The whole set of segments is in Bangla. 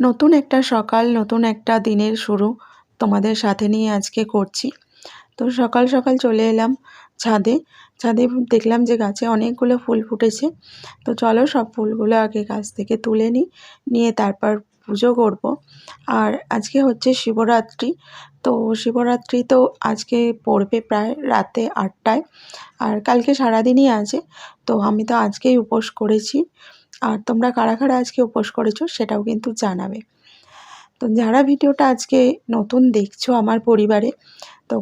নতুন একটা সকাল, নতুন একটা দিনের শুরু তোমাদের সাথে নিয়ে আজকে করছি। তো সকাল সকাল চলে এলাম ছাদে। ছাদে দেখলাম যে গাছে অনেকগুলো ফুল ফুটেছে। তো চলো সব ফুলগুলো আগে গাছ থেকে তুলে নিই, নিয়ে তারপর পুজো করব। আর আজকে হচ্ছে শিবরাত্রি। তো শিবরাত্রি তো আজকে পড়বে প্রায় রাতে আটটায়। আর কালকে সারাদিনই আছে। তো আমি তো আজকেই উপোস করেছি। আর তোমরা কারা কারা আজকে উপোস করেছ সেটাও কিন্তু জানাবে। তো যারা ভিডিওটা আজকে নতুন দেখছ আমার পরিবারে, তো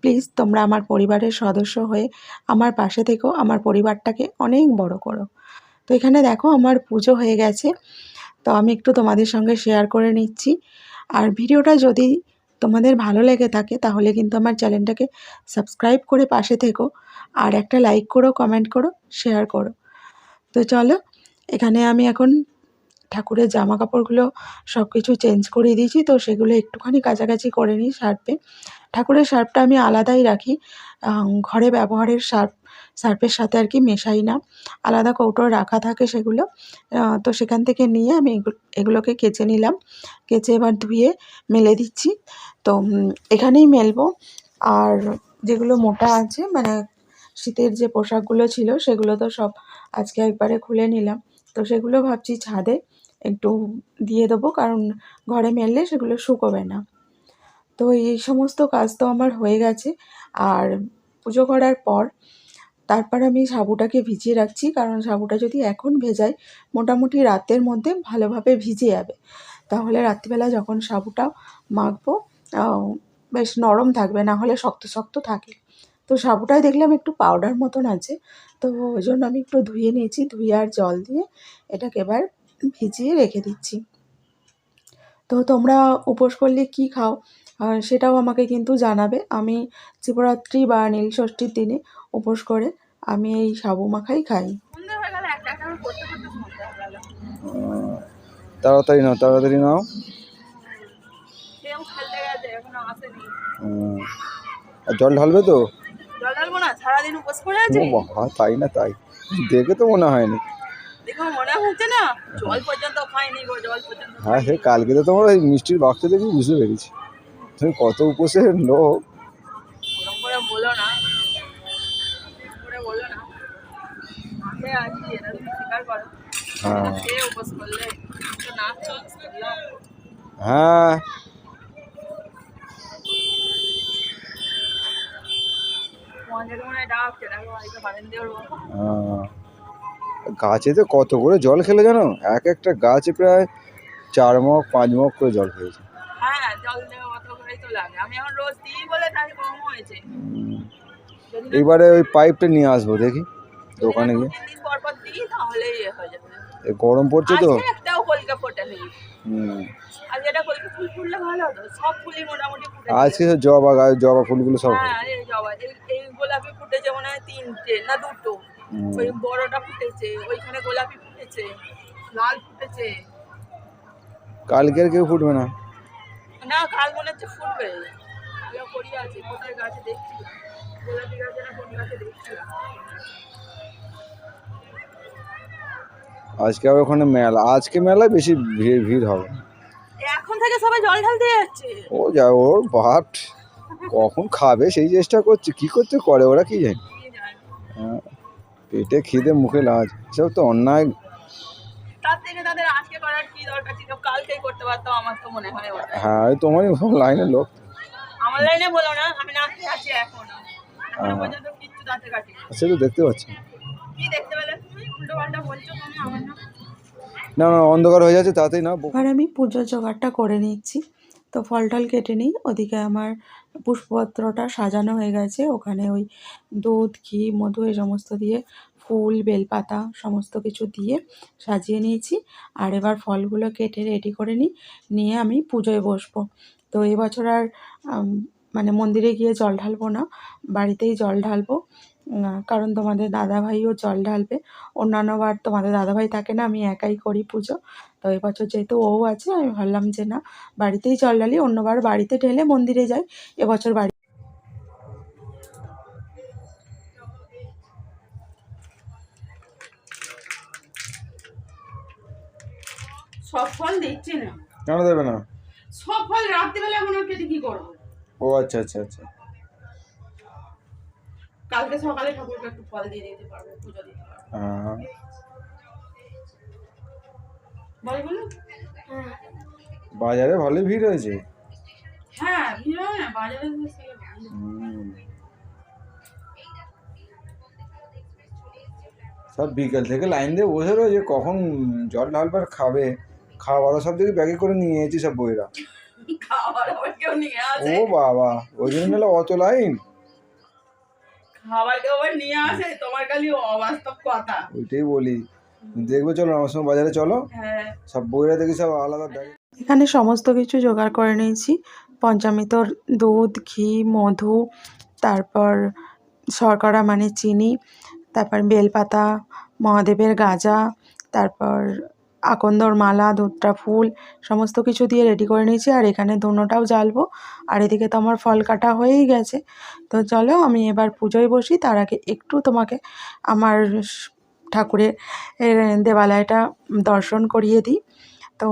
প্লিজ তোমরা আমার পরিবারের সদস্য হয়ে আমার পাশে থেকেও আমার পরিবারটাকে অনেক বড় করো। তো এখানে দেখো আমার পুজো হয়ে গেছে, তো আমি একটু তোমাদের সঙ্গে শেয়ার করে নিচ্ছি। আর ভিডিওটা যদি তোমাদের ভালো লেগে থাকে তাহলে কিন্তু আমার চ্যানেলটাকে সাবস্ক্রাইব করে পাশে থেকো, আর একটা লাইক করো কমেন্ট করো শেয়ার করো। তো চলো এখানে আমি এখন ঠাকুরের জামা কাপড়গুলো সব কিছু চেঞ্জ করে দিয়েছি, তো সেগুলো একটুখানি কাছাকাছি করে নিই সার্ফে। ঠাকুরের সার্ফটা আমি আলাদাই রাখি ঘরে ব্যবহারের সার্ফ, সার্ফের সাথে আর কি মেশাই না। আলাদা কৌটো রাখা থাকে সেগুলো তো সেখান থেকে নিয়ে আমি এগুলোকে কেচে নিলাম। কেচে এবার ধুয়ে মেলে দিচ্ছি। তো এখানেই মেলবো। আর যেগুলো মোটা আছে মানে শীতের যে পোশাকগুলো ছিল, সেগুলো তো সব আজকে একবারে খুলে নিলাম। তো সেগুলো ভাবছি ছাদে একটু দিয়ে দেবো, কারণ ঘরে মেললে সেগুলো শুকোবে না। তো এই সমস্ত কাজ তো আমার হয়ে গেছে। আর পুজো করার পর তারপর আমি সাবুটাকে ভিজিয়ে রাখছি, কারণ সাবুটা যদি এখন ভেজাই, মোটামুটি রাতের মধ্যে ভালোভাবে ভিজে যাবে। তাহলে রাত্রিবেলা যখন সাবুটা মাখবো বেশ নরম থাকবে, না হলে শক্ত শক্ত থাকে। তো সাবুটায় দেখলাম একটু পাউডার মতন আছে। তো ওই জন্য আমি একটু ধুয়ে নিয়েছি ধুয়ে আর জল দিয়ে এটাকে এবার ভিজিয়ে রেখে দিচ্ছি। তো তোমরা উপোস করলে কী খাও? সেটাও আমাকে কিন্তু জানাবে। আমি শিবরাত্রি বা নীল ষষ্ঠীর দিনে উপোস করে আমি এই সাবু মাখাই খাই। তাড়াতাড়ি নাও তাড়াতাড়ি নাও। আর জল ঢালবে তো? জল ঢালবো না? সারাদিন উপোস করে আছে? তাই না তাই? দেখে তো মনে হয়নি। দেখো মনে হচ্ছে না? জল পর্যন্ত খাইনি গো জল পর্যন্ত হ্যাঁ সে কালকে তো তোমার ওই মিষ্টির বাক্স দেখে বুঝতে পেরেছি। তুমি কত উপোসের লোক। বলো না। বলো না। করো। হ্যাঁ খেয়ে উপোস করলে তো না খেয়ে উপোস করলাম হ্যাঁ তোমাদেরকে মনে হয় ডাকছে দেখো হয়তো বারেন দিয়ে উঠবো আহ, গাছেতে কত করে জল খেলে জানো? এক একটা গাছে প্রায় চার মগ পাঁচ মগ করে জল খেয়েছে। হ্যাঁ তো এইবারে ওই পাইপটা নিয়ে আসব দেখি দোকানে গিয়ে। ইয়ে গরম পড়ছে তো। আজকে জবা গাছ জবা ফুলগুলো সব। হ্যাঁ গোলাপি ফুটেছে মনে হয় তিনটে না দুটো। ওই বড়টা ফুটেছে ওইখানে গোলাপি ফুটেছে লাল ফুটেছে। কালকে আর কেউ ফুটবে না? না কাল মনে হচ্ছে ফুটবে। করি আছে কোথায় গাছে দেখছি গোলাপি গাছে না কোন গাছে দেখছি আজকে আবার ওখানে মেলা আজকে মেলায় বেশি ভিড় ভিড় হবে। এখন থেকে সবাই জল ঢালতে যাচ্ছে? ও যা ওর বাট কখন খাবে সেই চেষ্টা করছে কি করতে করে ওরা কি জানে। হ্যাঁ, পেটে খিদে মুখে লাজ এসব তো অন্যায়। হয় হ্যাঁ তোমারই সব লোক। আমার লাইনে বলো না আমি আছি এখনও। এখনও পর্যন্ত কিচ্ছু দাঁতে কাটি সে তো দেখতে পাচ্ছি। কি দেখতে পেলে? আমার না না অন্ধকার হয়ে যাচ্ছে তাতেই না এবার আমি পুজোর জোগাড়টা করে নিচ্ছি। তো ফল টল কেটে নিই ওদিকে আমার পুষ্পপত্রটা সাজানো হয়ে গেছে। ওখানে ওই দুধ ঘি মধু এই সমস্ত দিয়ে ফুল বেলপাতা সমস্ত কিছু দিয়ে সাজিয়ে নিয়েছি। আর এবার ফলগুলো কেটে রেডি করে নিই নিয়ে আমি পুজোয় বসবো। তো এবছর আর মানে মন্দিরে গিয়ে জল ঢালবো না বাড়িতেই জল ঢালবো। কারণ তোমাদের দাদাভাইও জল ঢালবে। অন্যান্যবার তোমাদের দাদাভাই থাকে না আমি একাই করি পুজো। তো এবছর যেহেতু ও আছে আমি ভাবলাম যে না বাড়িতেই জল ঢালি অন্যবার বাড়িতে ঢেলে মন্দিরে যাই এবছর বাড়ি সব ফল দিচ্ছি না? কেন দেবে না? সব ফল রাত্রিবেলা এখন আর কেটে কি করব? ও আচ্ছা আচ্ছা আচ্ছা। কালকে সকালে ঠাকুরকে একটু ফল দিয়ে দিতে পারব পুজো দিতে পারব। বল বলো? বাজারে ভালোই ভিড় হয়েছে? হ্যাঁ ভিড় হয় না বাজারে। সব বিকেল থেকে লাইন দিয়ে বসে রয়েছে কখন জল ঢালবার খাবে? খাবারও সব থেকে ব্যাগে করে নিয়ে এসেছি সব বইরা। ও বাবা ওই জন্য অত লাইন? খাবার কেউ নিয়ে আসে তোমার খালি অবাস্তব কথা। ওইটাই বলি। দেখবে চলো আমার সঙ্গে বাজারে চলো। হ্যাঁ। সব বইরা দেখি সব আলাদা এখানে সমস্ত কিছু জোগাড় করে নিয়েছি। পঞ্চামৃতর দুধ ঘি মধু তারপর শর্করা মানে চিনি তারপর বেলপাতা মহাদেবের গাজা তারপর আকন্দর মালা দুধটা ফুল, সমস্ত কিছু দিয়ে রেডি করে নিয়েছি আর এখানে ধুনোটাও জ্বালবো। আর এদিকে তো আমার ফল কাটা হয়েই গেছে। তো চলো আমি এবার পুজোয় বসি, তার আগে একটু তোমাকে আমার ঠাকুরের দেবালয়টা দর্শন করিয়ে দিই। তো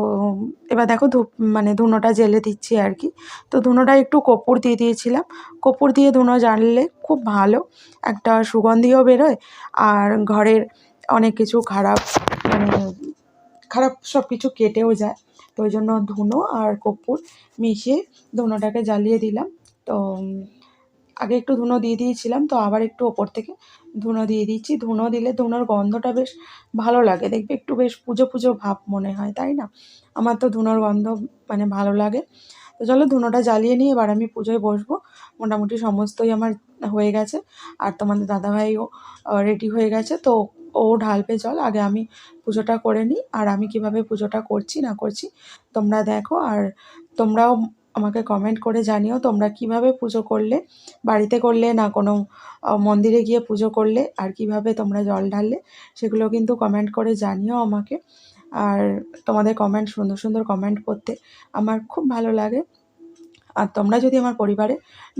এবার দেখো ধূপ মানে ধুনোটা জেলে দিচ্ছি আর কি। তো ধুনোটা একটু কর্পূর দিয়ে দিয়েছিলাম। কর্পূর দিয়ে ধুনো জ্বাললে খুব ভালো, একটা সুগন্ধিও বেরোয়। আর ঘরের অনেক কিছু খারাপ মানে খারাপ সব কিছু কেটেও যায়। তো ওই জন্য ধুনো আর কর্পূর মিশিয়ে ধুনোটাকে জ্বালিয়ে দিলাম। তো আগে একটু ধুনো দিয়ে দিয়েছিলাম, তো আবার একটু ওপর থেকে ধুনো দিয়ে দিচ্ছি। ধুনো দিলে ধুনোর গন্ধটা বেশ ভালো লাগে। দেখবে একটু বেশ পুজো পুজো ভাব মনে হয়, তাই না? আমার তো ধুনোর গন্ধ মানে ভালো লাগে। তো চলো ধুনোটা জ্বালিয়ে নিয়ে এবার আমি পুজোয় বসবো। মোটামুটি সমস্তই আমার হয়ে গেছে। আর তোমাদের দাদাভাইও রেডি হয়ে গেছে। তো ও ঢালবে জল, আগে আমি পুজোটা করে নিই। আর আমি কীভাবে পুজোটা করছি, না করছি, তোমরা দেখো। আর তোমরাও আমাকে কমেন্ট করে জানিও, তোমরা কীভাবে পুজো করলে, বাড়িতে করলে, না কোনো মন্দিরে গিয়ে পুজো করলে, আর কীভাবে তোমরা জল ঢাললে, সেগুলো কিন্তু কমেন্ট করে জানিও আমাকে। আর তোমাদের কমেন্ট সুন্দর সুন্দর কমেন্ট করতে আমার খুব ভালো লাগে। আর তোমরা যদি আমার পরিবারে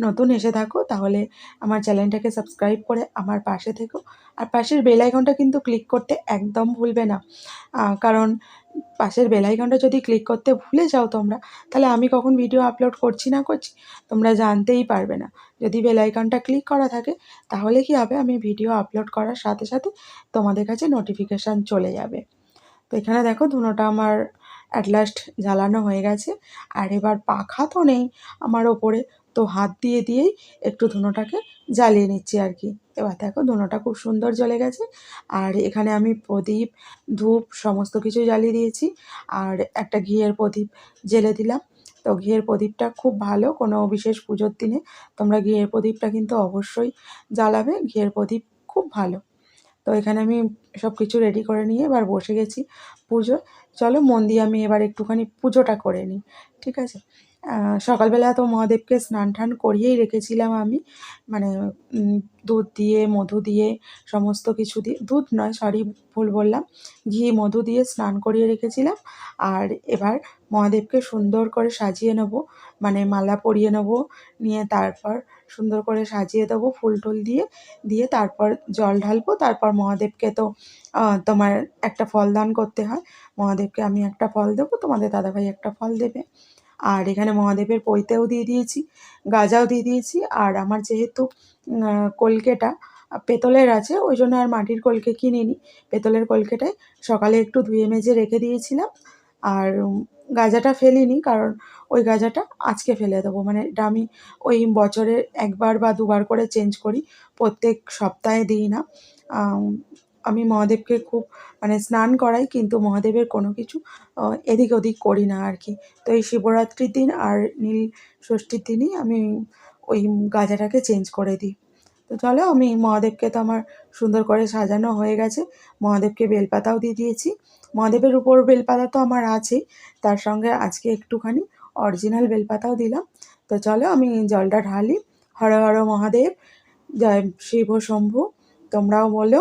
নতুন এসে থাকো, তাহলে আমার চ্যানেলটাকে সাবস্ক্রাইব করে আমার পাশে থেকো। আর পাশের বেল আইকনটা কিন্তু ক্লিক করতে একদম ভুলবে না। কারণ পাশের বেল আইকনটা যদি ক্লিক করতে ভুলে যাও তোমরা, তাহলে আমি কখন ভিডিও আপলোড করছি না করছি তোমরা জানতেই পারবে না। যদি বেল আইকনটা ক্লিক করা থাকে, তাহলে কি হবে? আমি ভিডিও আপলোড করার সাথে সাথে তোমাদের কাছে নোটিফিকেশান চলে যাবে। তো এখানে দেখো ধুনোটা আমার অ্যাট লাস্ট জ্বালানো হয়ে গেছে। আর এবার পাখা তো নেই আমার ওপরে। তো হাত দিয়ে দিয়েই একটু ধুনোটাকে জ্বালিয়ে নিচ্ছি আর কি। এবার দেখো ধুনোটা খুব সুন্দর জ্বলে গেছে। আর এখানে আমি প্রদীপ, ধূপ সমস্ত কিছু জ্বালিয়ে দিয়েছি। আর একটা ঘিয়ের প্রদীপ জেলে দিলাম। তো ঘিয়ের প্রদীপটা খুব ভালো, কোনো বিশেষ পুজোর দিনে তোমরা ঘিয়ের প্রদীপটা কিন্তু অবশ্যই জ্বালাবে। ঘিয়ের প্রদীপ খুব ভালো। তো এখানে আমি সব কিছু রেডি করে নিয়ে এবার বসে গেছি পুজো চলো মন দিয়ে আমি এবার একটুখানি পুজোটা করে নিই, ঠিক আছে? সকালবেলা তো মহাদেবকে স্নান টান করিয়েই রেখেছিলাম আমি। মানে দুধ দিয়ে, মধু দিয়ে, সমস্ত কিছু দিয়ে। দুধ নয় সরি ভুল বললাম। ঘি, মধু দিয়ে স্নান করিয়ে রেখেছিলাম। আর এবার মহাদেবকে সুন্দর করে সাজিয়ে নেব। মানে মালা পরিয়ে নেব। নিয়ে তারপর সুন্দর করে সাজিয়ে দেবো ফুল টুল দিয়ে। দিয়ে তারপর জল ঢালবো। তারপর মহাদেবকে তো তোমার একটা ফল দান করতে হয়। মহাদেবকে আমি একটা ফল দেবো। তোমাদের দাদাভাই একটা ফল দেবে। আর এখানে মহাদেবের পৈতেও দিয়ে দিয়েছি, গাজাও দিয়ে দিয়েছি, আর আমার যেহেতু কলকেটা পেতলের আছে, ওই জন্য আর মাটির কলকে কিনিনি। পেতলের কলকেটায় সকালে একটু ধুয়ে মেজে রেখে দিয়েছিলাম, আর গাজাটা ফেলিনি, কারণ ওই গাজাটা আজকে ফেলে দেবো। মানে এটা আমি ওই বছরে একবার বা দুবার করে চেঞ্জ করি, প্রত্যেক সপ্তাহে দিই না। আম, মহাদেবকে খুব মানে স্নান করাই কিন্তু মহাদেবের কোনো কিছু এদিক ওদিক করি না আর কি। তো এই শিবরাত্রির দিন আর নীল ষষ্ঠীর দিনই আমি ওই গাজাটাকে চেঞ্জ করে দিই। তো চলো আমি মহাদেবকে তো আমার সুন্দর করে সাজানো হয়ে গেছে। মহাদেবকে বেলপাতাও দিয়ে দিয়েছি। মহাদেবের উপর বেলপাতা তো আমার আছেই তার সঙ্গে আজকে একটুখানি অরিজিনাল বেলপাতাও দিলাম। তো চলো আমি জলটা ঢালি। হর হর মহাদেব জয় শিব শম্ভু তোমরাও বলো।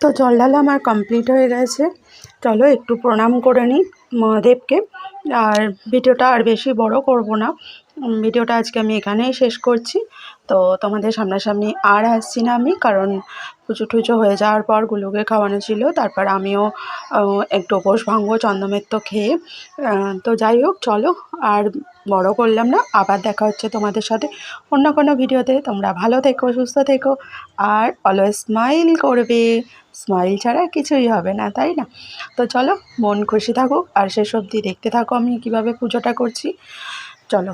তো জল আমার কমপ্লিট হয়ে গেছে। চলো একটু প্রণাম করে নিই মহাদেবকে। আর ভিডিওটা আর বেশি বড় করব না। ভিডিওটা আজকে আমি এখানেই শেষ করছি। তো তোমাদের সামনাসামনি আর আসছি না আমি, কারণ পুজো টুজো হয়ে যাওয়ার পর গুলোকে খাওয়ানো ছিল। তারপর আমিও একটু উপোস ভাঙবো চন্দ্রমেত্ত খেয়ে। তো যাই হোক, চলো, আর বড় করলাম না, আবার দেখা হচ্ছে তোমাদের সাথে অন্য কোনো ভিডিওতে। তোমরা ভালো থেকো, সুস্থ থেকো, আর অলওয়েজ স্মাইল করবে। স্মাইল ছাড়া কিছুই হবে না, তাই না? তো চলো, মন খুশি থাকুক, আর শেষ অবধি দেখতে থাকো আমি কীভাবে পুজোটা করছি। চলো।